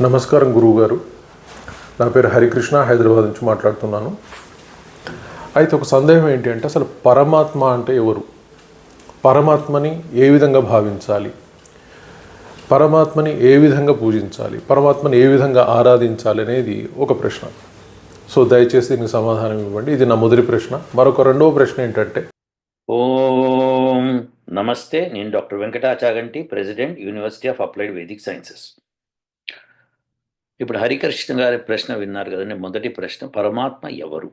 నమస్కారం గురువు గారు నా పేరు హరికృష్ణ హైదరాబాద్ నుంచి మాట్లాడుతున్నాను. అయితే ఒక సందేహం ఏంటి అంటే అసలు పరమాత్మ అంటే ఎవరు? పరమాత్మని ఏ విధంగా భావించాలి? పరమాత్మని ఏ విధంగా పూజించాలి? పరమాత్మని ఏ విధంగా ఆరాధించాలి అనేది ఒక ప్రశ్న. సో దయచేసి దీనికి సమాధానం ఇవ్వండి. ఇది నా మొదటి ప్రశ్న. మరొక రెండవ ప్రశ్న ఏంటంటే ఓం నమస్తే. నేను doctor Venkata Chaganti president university of applied Vedic sciences. ఇప్పుడు హరికృష్ణ గారి ప్రశ్న విన్నారు కదండి. మొదటి ప్రశ్న పరమాత్మ ఎవరు?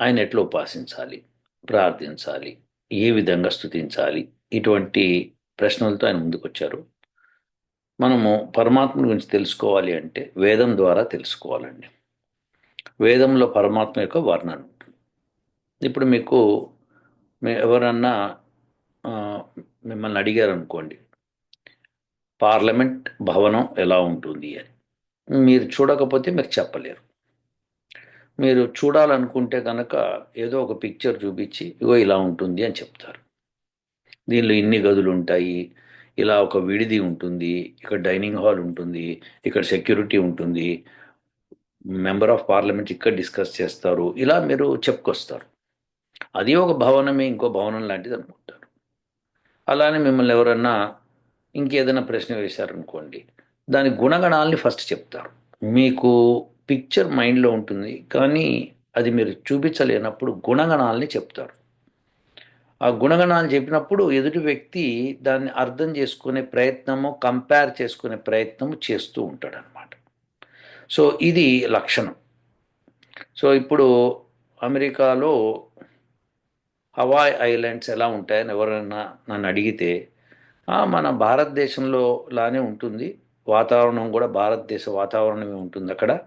ఆయన ఎట్లా ఉపాసించాలి? ప్రార్థించాలి? ఏ విధంగా స్థుతించాలి ఇటువంటి ప్రశ్నలతో ఆయన ముందుకొచ్చారు. మనము పరమాత్మ గురించి తెలుసుకోవాలి అంటే వేదం ద్వారా తెలుసుకోవాలండి. వేదంలో పరమాత్మ యొక్క వర్ణన ఉంటుంది. ఇప్పుడు మీకు మీ ఎవరన్నా మిమ్మల్ని అడిగారు అనుకోండి పార్లమెంట్ భవనం ఎలా ఉంటుంది అని. మీరు చూడకపోతే మీరు చెప్పలేరు. మీరు చూడాలనుకుంటే కనుక ఏదో ఒక పిక్చర్ చూపించి ఇగో ఇలా ఉంటుంది అని చెప్తారు. దీనిలో ఇన్ని గదులు ఉంటాయి ఇలా ఒక విడిది ఉంటుంది ఇక్కడ డైనింగ్ హాల్ ఉంటుంది ఇక్కడ సెక్యూరిటీ ఉంటుంది మెంబర్ ఆఫ్ పార్లమెంట్ ఇక్కడ డిస్కస్ చేస్తారు ఇలా మీరు చెప్పుకొస్తారు. అది ఒక భవనమే ఇంకో భవనం లాంటిది అనుకుంటారు. అలానే మిమ్మల్ని ఎవరన్నా ఇంకేదైనా ప్రశ్న వేశారనుకోండి దాని గుణగణాలని ఫస్ట్ చెప్తారు. మీకు పిక్చర్ మైండ్లో ఉంటుంది కానీ అది మీరు చూపించలేనప్పుడు గుణగణాలని చెప్తారు. ఆ గుణగణాలు చెప్పినప్పుడు ఎదుటి వ్యక్తి దాన్ని అర్థం చేసుకునే ప్రయత్నము కంపేర్ చేసుకునే ప్రయత్నము చేస్తూ ఉంటాడనమాట. సో ఇది లక్షణం. సో ఇప్పుడు అమెరికాలో హవాయ్ ఐలాండ్స్ ఎలా ఉంటాయని ఎవరైనా నన్ను అడిగితే మన భారతదేశంలో లానే ఉంటుంది. వాతావరణం కూడా భారతదేశ వాతావరణమే ఉంటుంది అక్కడ.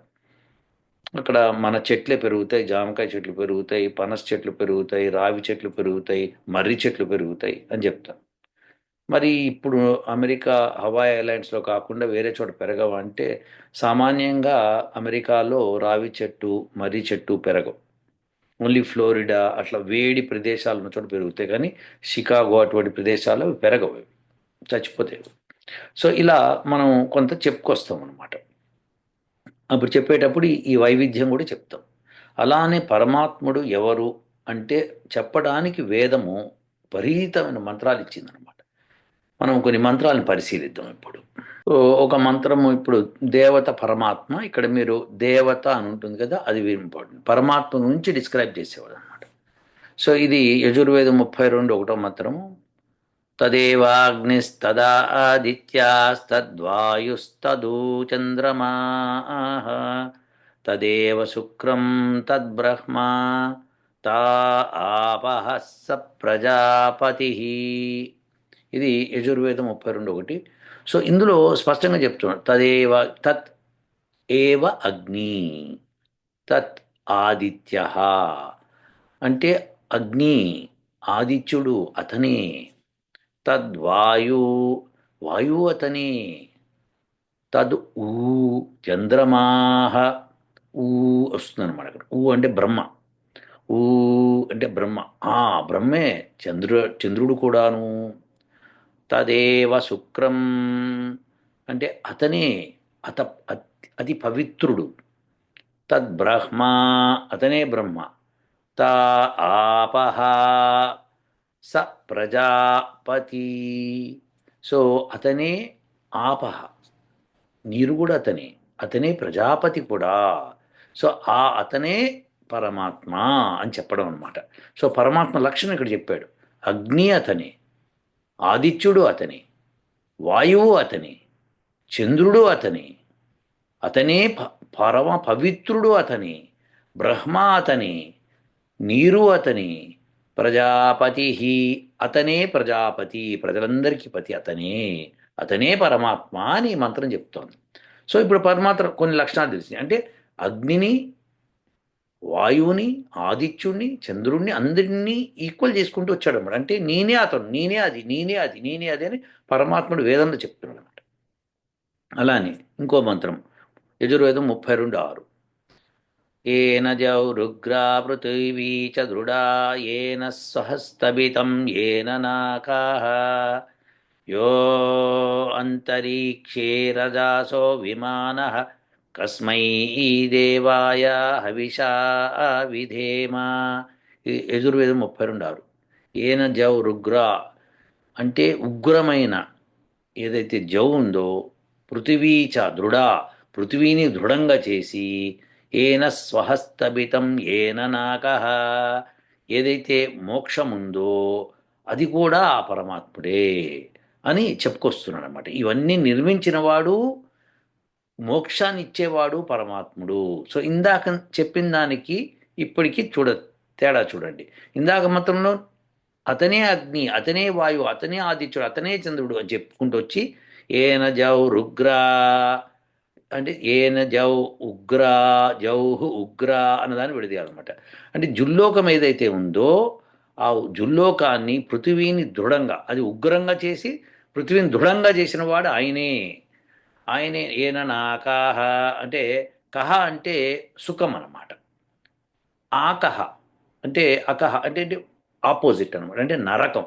అక్కడ మన చెట్లే పెరుగుతాయి జామకాయ చెట్లు పెరుగుతాయి పనస చెట్లు పెరుగుతాయి రావి చెట్లు పెరుగుతాయి మర్రి చెట్లు పెరుగుతాయి అని చెప్తాం. మరి ఇప్పుడు అమెరికా హవాయ్ ఐలాండ్స్లో కాకుండా వేరే చోట పెరగవు అంటే సామాన్యంగా అమెరికాలో రావి చెట్టు మర్రి చెట్టు పెరగవు. ఓన్లీ ఫ్లోరిడా అట్లా వేడి ప్రదేశాలు ఉన్న చోట పెరుగుతాయి కానీ షికాగో అటువంటి ప్రదేశాలు అవి పెరగవు. చచ్చిపోతే చచ్చిపోతాయి. సో ఇలా మనం కొంత చెప్పుకొస్తాం అనమాట అప్పుడు చెప్పేటప్పుడు ఈ- వైవిధ్యం కూడా చెప్తాం. అలానే పరమాత్ముడు ఎవరు అంటే చెప్పడానికి వేదము విపరీతమైన మంత్రాలు ఇచ్చిందనమాట మనం కొన్ని మంత్రాలను పరిశీలిద్దాం ఇప్పుడు. ఒక మంత్రము ఇప్పుడు దేవత పరమాత్మ ఇక్కడ మీరు దేవత అని ఉంటుంది కదా అది ఇంపార్టెంట్ పరమాత్మ నుంచి డిస్క్రైబ్ చేసేవాడు అనమాట సో ఇది యజుర్వేదం ముప్పై రెండు ఒకటో మంత్రము తదేవాగ్నిస్తదా ఆదిత్యాస్తద్వాయుస్తదూ చంద్రమా తదేవ శుక్రం తద్బ్రహ్మా తా ఆపహ స ప్రజాపతి ఇది యజుర్వేదం ముప్పై రెండు ఒకటి సో ఇందులో స్పష్టంగా చెప్తున్నాడు తదేవ తత్ ఏవ అగ్ని తత్ ఆదిత్య. అంటే అగ్ని ఆదిత్యుడు అతనే తద్వాయు. వాయువు అతనే. తద్ ఊ. చంద్రమాహ. ఊ వస్తుందన్నమాట అక్కడ. ఊ అంటే బ్రహ్మ. ఊ అంటే బ్రహ్మ. ఆ బ్రహ్మే. చంద్రు చంద్రుడు కూడాను. తదేవ శుక్రం. అంటే అతనే. అత అతి పవిత్రుడు. తద్బ్రహ్మ. అతనే బ్రహ్మ. త ఆపహ. స ప్రజాపతి. సో అతనే ఆపహ. నీరు కూడా అతనే. అతనే ప్రజాపతి కూడా. సో ఆ అతనే పరమాత్మ అని చెప్పడం అనమాట సో పరమాత్మ లక్షణం ఇక్కడ చెప్పాడు. అగ్ని అతనే. ఆదిత్యుడు అతనే. వాయువు అతనే. చంద్రుడు అతనే. అతనే ప- పరమ పవిత్రుడు అతనే. బ్రహ్మ అతనే. నీరు అతనే. ప్రజాపతి అతనే ప్రజాపతి ప్రజలందరికీ పతి అతనే అతనే పరమాత్మ అని ఈ మంత్రం చెప్తోంది. సో ఇప్పుడు పరమాత్మ కొన్ని లక్షణాలు తెలిసినాయి. అంటే అగ్నిని వాయువుని ఆదిత్యుణ్ణి చంద్రుణ్ణి అందరినీ ఈక్వల్ చేసుకుంటూ వచ్చాడు అన్నమాట అంటే నేనే అతను నేనే అది నేనే అది నేనే అది అని పరమాత్ముడు వేదంలో చెప్తున్నాడు అనమాట అలానే ఇంకో మంత్రం యజుర్వేదం ముప్పై రెండు ఆరు. ఏన జౌ రుగ్రా పృథివీ చ దృఢా ఏన సహస్తవితం ఏన నాకాః యో అంతరిక్షే రజాసో విమాన కస్మై ఈ దేవాయ హవిషా విధేమ ఇది యజుర్వేదం ముప్పై రెండు ఆరు ఏన జౌ రుగ్రా అంటే ఉగ్రమైన ఏదైతే జౌ ఉందో పృథివీ చ దృఢ పృథివీని దృఢంగా చేసి ఏన స్వహస్తభితం ఏన నాక. ఏదైతే మోక్షం ఉందో అది కూడా ఆ పరమాత్ముడే అని చెప్పుకొస్తున్నాడు అనమాట ఇవన్నీ నిర్మించిన వాడు మోక్షాన్ని ఇచ్చేవాడు పరమాత్ముడు. సో ఇందాక చెప్పిన దానికి ఇప్పటికీ చూడ తేడా చూడండి. ఇందాక మాత్రంలో అతనే అగ్ని అతనే వాయువు అతనే ఆదిత్యుడు అతనే చంద్రుడు అని చెప్పుకుంటూ వచ్చి ఏన జౌ రుగ్రా అంటే ఏన జౌ ఉగ్రా జౌహు ఉగ్రా అన్నదాన్ని విడదీయాలన్నమాట. అంటే జుల్లోకం ఏదైతే ఉందో ఆ జుల్లోకాన్ని పృథివీని దృఢంగా అది ఉగ్రంగా చేసి పృథివీని దృఢంగా చేసిన వాడు ఆయనే. ఆయనే ఏన నాకాహ అంటే కహ అంటే సుఖం అన్నమాట. ఆకహ అంటే అకహ అంటే అంటే ఆపోజిట్ అనమాట అంటే నరకం.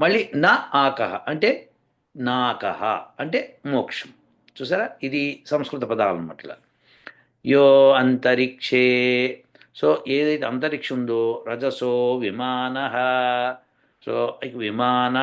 మళ్ళీ నా ఆకహ అంటే నాకహ అంటే మోక్షం. చూసారా? ఇది సంస్కృత పదాలు అనమాట ఇలా. యో అంతరిక్షే. సో ఏదైతే అంతరిక్షం ఉందో రజసో విమాన. సో విమాన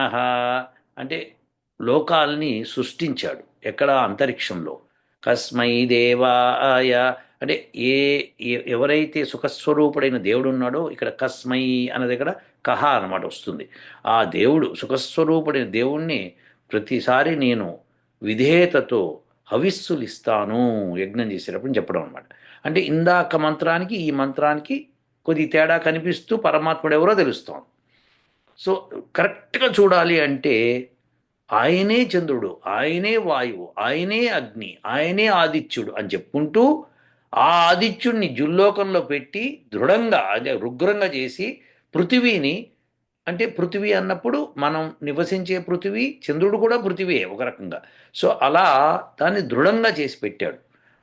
అంటే లోకాల్ని సృష్టించాడు ఎక్కడ అంతరిక్షంలో. కస్మై దేవాయ. అంటే ఏ ఎవరైతే సుఖస్వరూపుడైన దేవుడు ఉన్నాడో ఇక్కడ కస్మై అన్న దగ్గర కహ అనమాట వస్తుంది. ఆ దేవుడు సుఖస్వరూపుడైన దేవుణ్ణి ప్రతిసారి నేను విధేయతతో హవిస్సులు ఇస్తాను యజ్ఞం చేసేటప్పుడు చెప్పడం అనమాట అంటే ఇందాక మంత్రానికి ఈ మంత్రానికి కొద్ది తేడా కనిపిస్తూ పరమాత్ముడు ఎవరో తెలుస్తాం సో కరెక్ట్గా చూడాలి అంటే ఆయనే చంద్రుడు ఆయనే వాయువు ఆయనే అగ్ని ఆయనే ఆదిత్యుడు అని చెప్పుకుంటూ ఆ ఆదిత్యుడిని జుల్లోకంలో పెట్టి దృఢంగా అదే రుగ్రంగా చేసి పృథివీని అంటే పృథివీ అన్నప్పుడు మనం నివసించే పృథివీ చంద్రుడు కూడా పృథివీయే ఒక రకంగా. సో అలా దాన్ని దృఢంగా చేసి పెట్టాడు.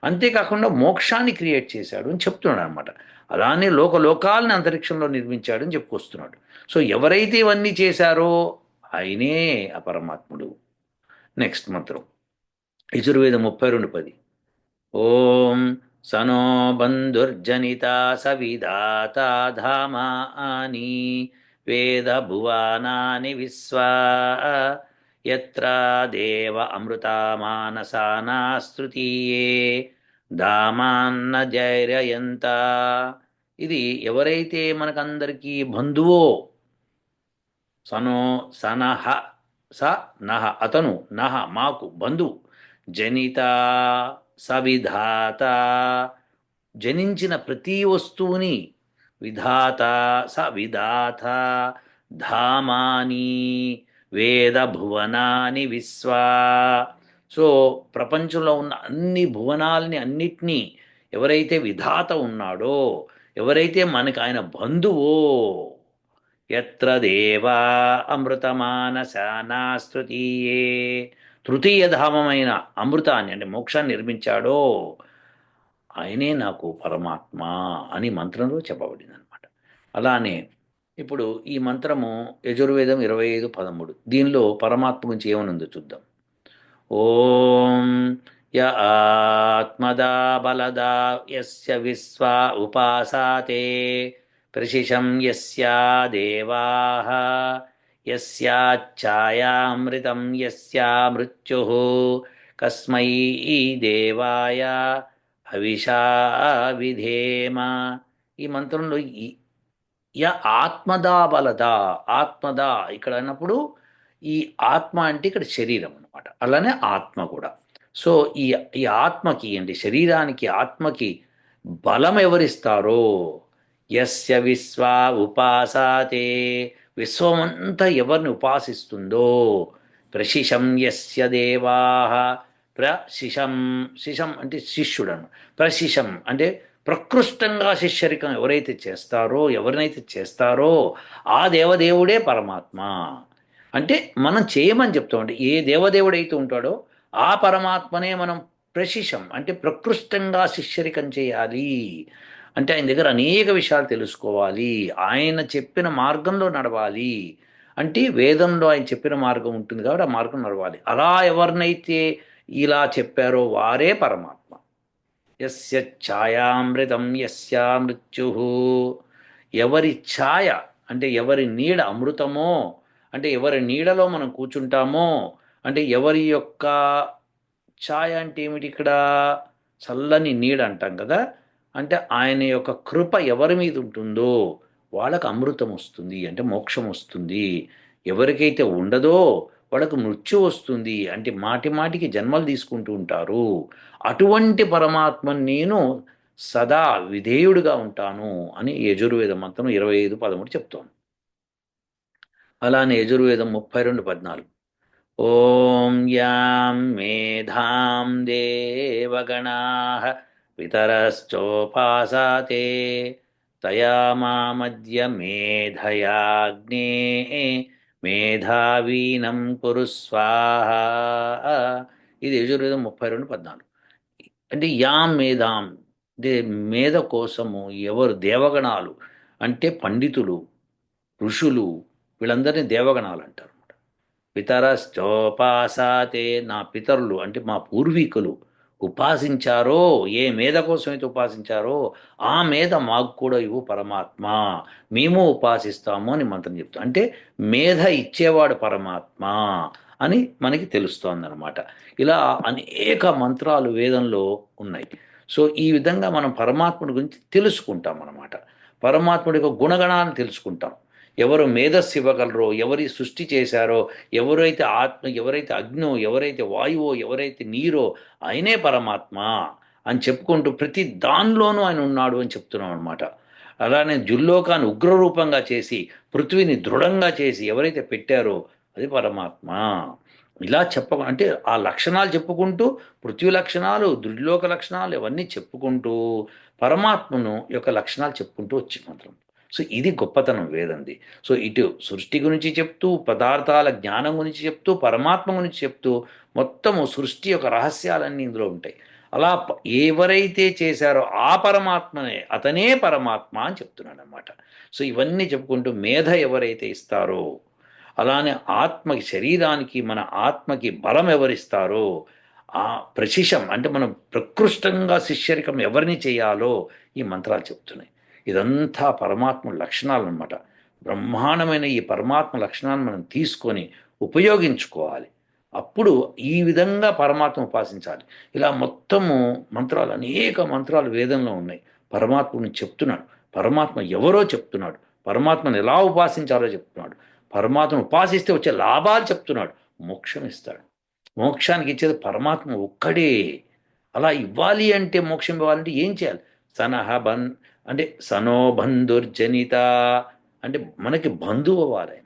అంతేకాకుండా మోక్షాన్ని క్రియేట్ చేశాడు అని చెప్తున్నాడు అనమాట అలానే లోకలోకాలని అంతరిక్షంలో నిర్మించాడు అని చెప్పుకొస్తున్నాడు. సో ఎవరైతే ఇవన్నీ చేశారో ఆయనే ఆ పరమాత్ముడు నెక్స్ట్ మంత్రం. యజుర్వేదం ముప్పై రెండు పది. ఓం సనో బంధుర్జనిత సవిధాత ధామా అని వేదభువానాని విశ్వా యత్ర దేవ అమృతమానసానాస్తృతీయే దామాన్న ధామాన్న జైరయంత ఇది ఎవరైతే మనకందరికీ బంధువో సనో సనహ స నహ అతను నహ మాకు బంధువు జనిత సవిధాత జనించిన ప్రతి వస్తువుని విధాత స విధాత ధామాని వేద భువనాని విశ్వా సో ప్రపంచంలో ఉన్న అన్ని భువనాల్ని అన్నిటినీ ఎవరైతే విధాత ఉన్నాడో ఎవరైతే మనకు ఆయన బంధువో ఎత్ర దేవా అమృతమానసానాస్తృతీయే తృతీయ ధామమైన అమృతాన్ని అంటే మోక్షాన్ని నిర్మించాడో ఆయనే నాకు పరమాత్మ అని మంత్రంలో చెప్పబడింది. అలానే ఇప్పుడు ఈ మంత్రము యజుర్వేదం ఇరవై ఐదు పదమూడు. దీనిలో పరమాత్మ గురించి ఏమనుందో చూద్దాం. ఓం య ఆత్మదా బలదా యస్య విశ్వా ఉపాసాతే ప్రశిషం యస్యా దేవాః యస్యాఛాయామృతం యస్యా మృత్యు కస్మై దేవాయ హవిషా విధేమ. ఈ మంత్రంలో య ఆత్మదా బలదా. ఆత్మదా ఇక్కడ అన్నప్పుడు ఈ ఆత్మ అంటే ఇక్కడ శరీరం అనమాట అలానే ఆత్మ కూడా. సో ఈ ఈ ఆత్మకి అంటే శరీరానికి ఆత్మకి బలం ఎవరిస్తారో? యస్య విశ్వా ఉపాసాతే. విశ్వమంతా ఎవరిని ఉపాసిస్తుందో? ప్రశిషం యస్య దేవా. ప్రశిషం శిషం అంటే శిష్యుడను ప్రశిషం అంటే ప్రకృష్టంగా శిష్యరికం ఎవరైతే చేస్తారో ఎవరినైతే చేస్తారో ఆ దేవదేవుడే పరమాత్మ. అంటే మనం చేయమని చెప్తామంటే ఏ దేవదేవుడైతే ఉంటాడో ఆ పరమాత్మనే మనం ప్రశిషం అంటే ప్రకృష్టంగా శిష్యరికం చేయాలి. అంటే ఆయన దగ్గర అనేక విషయాలు తెలుసుకోవాలి. ఆయన చెప్పిన మార్గంలో నడవాలి. అంటే వేదంలో ఆయన చెప్పిన మార్గం ఉంటుంది కాబట్టి ఆ మార్గం నడవాలి. అలా ఎవరినైతే ఇలా చెప్పారో వారే పరమాత్మ. ఎస్య ఛాయామృతం యస్య మృత్యు. ఎవరి ఛాయ అంటే ఎవరి నీడ అమృతమో అంటే ఎవరి నీడలో మనం కూర్చుంటామో అంటే ఎవరి యొక్క ఛాయ అంటే ఏమిటి ఇక్కడ? చల్లని నీడ అంటాం కదా. అంటే ఆయన యొక్క కృప ఎవరి మీద ఉంటుందో వాళ్ళకు అమృతం వస్తుంది అంటే మోక్షం వస్తుంది. ఎవరికైతే ఉండదో వాళ్ళకు మృత్యు వస్తుంది. అంటే మాటి మాటికి జన్మలు తీసుకుంటూ ఉంటారు. అటువంటి పరమాత్మని నేను సదా విధేయుడిగా ఉంటాను అని యజుర్వేద మంత్రం ఇరవై ఐదు పదమూడు చెప్తోంది. అలానే యజుర్వేదం ముప్పై రెండు పద్నాలుగు. ఓం యాం మేధాం దేవగణా పితరశ్చోపాసాతే తయా మామద్య మేధయాగ్నే మేధావీనం కురు స్వాహ. ఇది యజుర్వేదం ముప్పై రెండు పద్నాలుగు. అంటే యాం మేధాం దే మేధ కోసము ఎవరు దేవగణాలు అంటే పండితులు ఋషులు వీళ్ళందరినీ దేవగణాలు అంటారు పితరశ్చోపాసాతే నా పితరులు అంటే మా పూర్వీకులు ఉపాసించారో ఏ మేధ కోసం అయితే ఉపాసించారో ఆ మేధ మాకు కూడా ఇవ్వు పరమాత్మ. మేము ఉపాసిస్తాము అని మంత్రం చెప్తాం అంటే మేధ ఇచ్చేవాడు పరమాత్మ అని మనకి తెలుస్తోందనమాట ఇలా అనేక మంత్రాలు వేదంలో ఉన్నాయి. సో ఈ విధంగా మనం పరమాత్ముడి గురించి తెలుసుకుంటాం అన్నమాట పరమాత్ముడి యొక్క గుణగణాన్ని తెలుసుకుంటాం. ఎవరు మేధస్సు ఇవ్వగలరో ఎవరి సృష్టి చేశారో ఎవరైతే ఆత్మ ఎవరైతే అగ్నో ఎవరైతే వాయువో ఎవరైతే నీరో ఆయనే పరమాత్మ అని చెప్పుకుంటూ ప్రతి దానిలోనూ ఆయన ఉన్నాడు అని చెప్తున్నాం అనమాట అలానే జుల్లోకాన్ని ఉగ్రరూపంగా చేసి పృథ్వీని దృఢంగా చేసి ఎవరైతే పెట్టారో అది పరమాత్మ. ఇలా చెప్ప అంటే ఆ లక్షణాలు చెప్పుకుంటూ పృథ్వీ లక్షణాలు దృఢలోక లక్షణాలు ఇవన్నీ చెప్పుకుంటూ పరమాత్మను యొక్క లక్షణాలు చెప్పుకుంటూ వచ్చి మాత్రం. సో ఇది గొప్పతనం వేదంది. సో ఇటు సృష్టి గురించి చెప్తూ పదార్థాల జ్ఞానం గురించి చెప్తూ పరమాత్మ గురించి చెప్తూ మొత్తము సృష్టి యొక్క రహస్యాలన్నీ ఇందులో ఉంటాయి. అలా ఎవరైతే చేశారో ఆ పరమాత్మనే అతనే పరమాత్మ అని చెప్తున్నాడు అనమాట సో ఇవన్నీ చెప్పుకుంటూ మేధ ఎవరైతే ఇస్తారో అలానే ఆత్మకి శరీరానికి మన ఆత్మకి బలం ఎవరిస్తారో ఆ ప్రశిషం అంటే మనం ప్రకృష్టంగా శిష్యరికం ఎవరిని చేయాలో ఈ మంత్రాలు చెప్తున్నాయి. ఇదంతా పరమాత్మ లక్షణాలు అనమాట బ్రహ్మాండమైన ఈ పరమాత్మ లక్షణాన్ని మనం తీసుకొని ఉపయోగించుకోవాలి. అప్పుడు ఈ విధంగా పరమాత్మ ఉపాసించాలి. ఇలా మొత్తము మంత్రాలు అనేక మంత్రాలు వేదంలో ఉన్నాయి. పరమాత్మని చెప్తున్నాడు. పరమాత్మ ఎవరో చెప్తున్నాడు. పరమాత్మను ఎలా ఉపాసించాలో చెప్తున్నాడు. పరమాత్మను ఉపాసిస్తే వచ్చే లాభాలు చెప్తున్నాడు. మోక్షం ఇస్తాడు. మోక్షానికి ఇచ్చేది పరమాత్మ ఒక్కడే. అలా ఇవ్వాలి అంటే మోక్షం ఇవ్వాలంటే ఏం చేయాలి? సనహ బన్ అంటే సనోబంధుర్జనిత అంటే మనకి బంధువు అవ్వాలి ఆయన.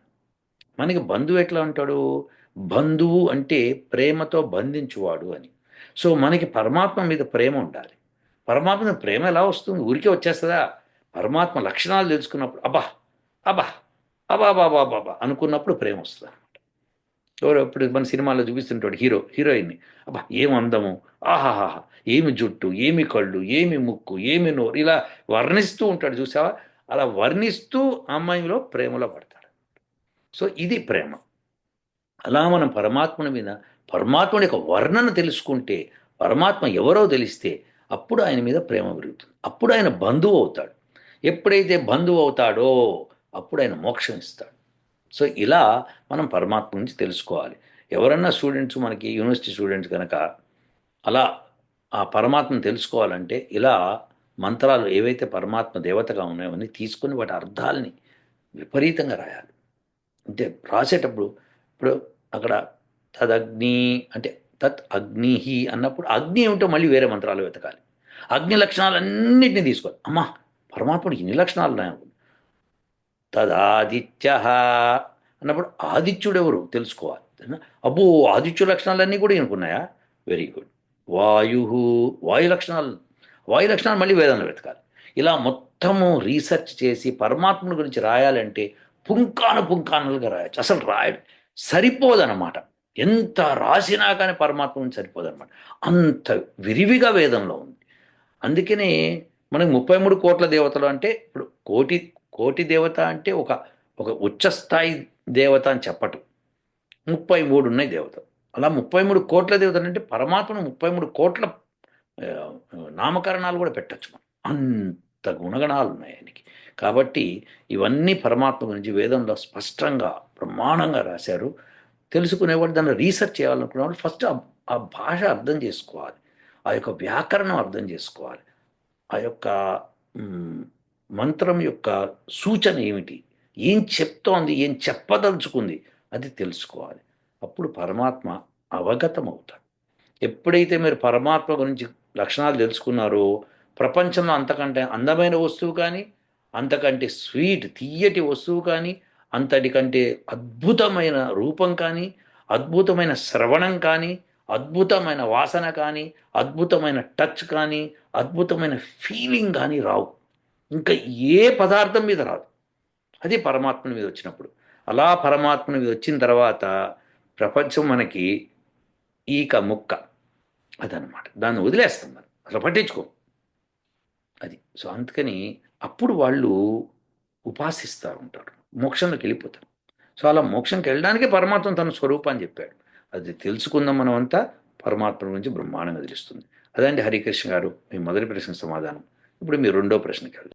మనకి బంధువు ఎట్లా ఉంటాడు? బంధువు అంటే ప్రేమతో బంధించువాడు అని. సో మనకి పరమాత్మ మీద ప్రేమ ఉండాలి. పరమాత్మ ప్రేమ ఎలా వస్తుంది? ఊరికే వచ్చేస్తుందా? పరమాత్మ లక్షణాలు తెలుసుకున్నప్పుడు అబ్బా అబ్బా అబ్బా బాబా బాబా అనుకున్నప్పుడు ప్రేమ వస్తుంది. ఎవరో ఇప్పుడు మన సినిమాలో చూపిస్తుంటాడు హీరో హీరోయిన్ని. అబ్బా ఏం అందము? ఆహాహా ఏమి జుట్టు ఏమి కళ్ళు ఏమి ముక్కు ఏమి నోరు? ఇలా వర్ణిస్తూ ఉంటాడు చూసావా? అలా వర్ణిస్తూ అమ్మాయిలో ప్రేమలో పడతాడు. సో ఇది ప్రేమ. అలా మనం పరమాత్మని మీద పరమాత్మని యొక్క వర్ణన తెలుసుకుంటే పరమాత్మ ఎవరో తెలిస్తే అప్పుడు ఆయన మీద ప్రేమ పెరుగుతుంది. అప్పుడు ఆయన బంధువు అవుతాడు. ఎప్పుడైతే బంధువు అవుతాడో అప్పుడు ఆయన మోక్షం ఇస్తాడు. సో ఇలా మనం పరమాత్మ గురించి తెలుసుకోవాలి. ఎవరన్నా స్టూడెంట్స్ మనకి యూనివర్సిటీ స్టూడెంట్స్ కనుక అలా ఆ పరమాత్మను తెలుసుకోవాలంటే ఇలా మంత్రాలు ఏవైతే పరమాత్మ దేవతగా ఉన్నాయో అన్నీ తీసుకొని వాటి అర్థాలని విపరీతంగా రాయాలి. అంటే రాసేటప్పుడు ఇప్పుడు అక్కడ తదగ్ని అంటే తత్ అగ్నిహి అన్నప్పుడు అగ్ని ఏమిటో మళ్ళీ వేరే మంత్రాలు వెతకాలి. అగ్ని లక్షణాలన్నింటినీ తీసుకోవాలి. అమ్మా పరమాత్ముడికి ఇన్ని లక్షణాలు ఉన్నాయి తదాదిత్య అన్నప్పుడు ఆదిత్యుడు ఎవరు తెలుసుకోవాలి అబ్బో ఆదిత్య లక్షణాలన్నీ కూడా ఎనుకున్నాయా వెరీ గుడ్ వాయు వాయు లక్షణాలు. వాయు లక్షణాలు మళ్ళీ వేదంలో వెతకాలి. ఇలా మొత్తము రీసెర్చ్ చేసి పరమాత్ముని గురించి రాయాలంటే పుంకాను పుంకానులుగా రాయొచ్చు. అసలు రాయడు. సరిపోదన్నమాట. ఎంత రాసినా కానీ పరమాత్మ గురించి సరిపోదన్నమాట. అంత విరివిగా వేదంలో ఉంది. అందుకనే మనకి ముప్పై మూడు కోట్ల దేవతలు అంటే ఇప్పుడు కోటి కోటి దేవత అంటే ఒక ఒక ఉచ్చస్థాయి దేవత అని చెప్పటం. ముప్పై మూడు ఉన్నాయి దేవతలు అలా ముప్పై మూడు కోట్ల దేవతలు అంటే పరమాత్మను ముప్పై మూడు కోట్ల నామకరణాలు కూడా పెట్టచ్చు మనం. అంత గుణగణాలు ఉన్నాయి ఆయనకి. కాబట్టి ఇవన్నీ పరమాత్మ గురించి వేదంలో స్పష్టంగా బ్రహ్మాండంగా రాశారు. తెలుసుకునేవాడు దాన్ని రీసెర్చ్ చేయాలనుకునేవాడు ఫస్ట్ ఆ- భాష అర్థం చేసుకోవాలి. ఆ యొక్క వ్యాకరణం అర్థం చేసుకోవాలి. ఆ యొక్క మంత్రం యొక్క సూచన ఏమిటి? ఏం చెప్తోంది? ఏం చెప్పదలుచుకుంది? అది తెలుసుకోవాలి. అప్పుడు పరమాత్మ అవగతం అవుతాడు ఎప్పుడైతే మీరు పరమాత్మ గురించి లక్షణాలు తెలుసుకున్నారో ప్రపంచంలో అంతకంటే అందమైన వస్తువు కానీ అంతకంటే స్వీట్ తీయటి వస్తువు కానీ అంతటి కంటే అద్భుతమైన రూపం కానీ అద్భుతమైన శ్రవణం కానీ అద్భుతమైన వాసన కానీ అద్భుతమైన టచ్ కానీ అద్భుతమైన ఫీలింగ్ కానీ రావు. ఇంకా ఏ పదార్థం మీద రాదు. అది పరమాత్మ మీద వచ్చినప్పుడు. అలా పరమాత్మ మీద వచ్చిన తర్వాత ప్రపంచం మనకి ఈక ముక్క అదనమాట దాన్ని వదిలేస్తాం మనం. అసలు పట్టించుకో. అది. సో అందుకని అప్పుడు వాళ్ళు ఉపాసిస్తూ ఉంటారు. మోక్షంలోకి వెళ్ళిపోతారు. సో అలా మోక్షంకి వెళ్ళడానికే పరమాత్మ తన స్వరూపాన్ని చెప్పాడు. అది తెలుసుకుందాం మనం అంతా పరమాత్మ గురించి బ్రహ్మాండంగా తెలుస్తుంది. అదండి హరికృష్ణ గారు మీ మొదటి ప్రశ్న సమాధానం. ఇప్పుడు మీ రెండో ప్రశ్నకి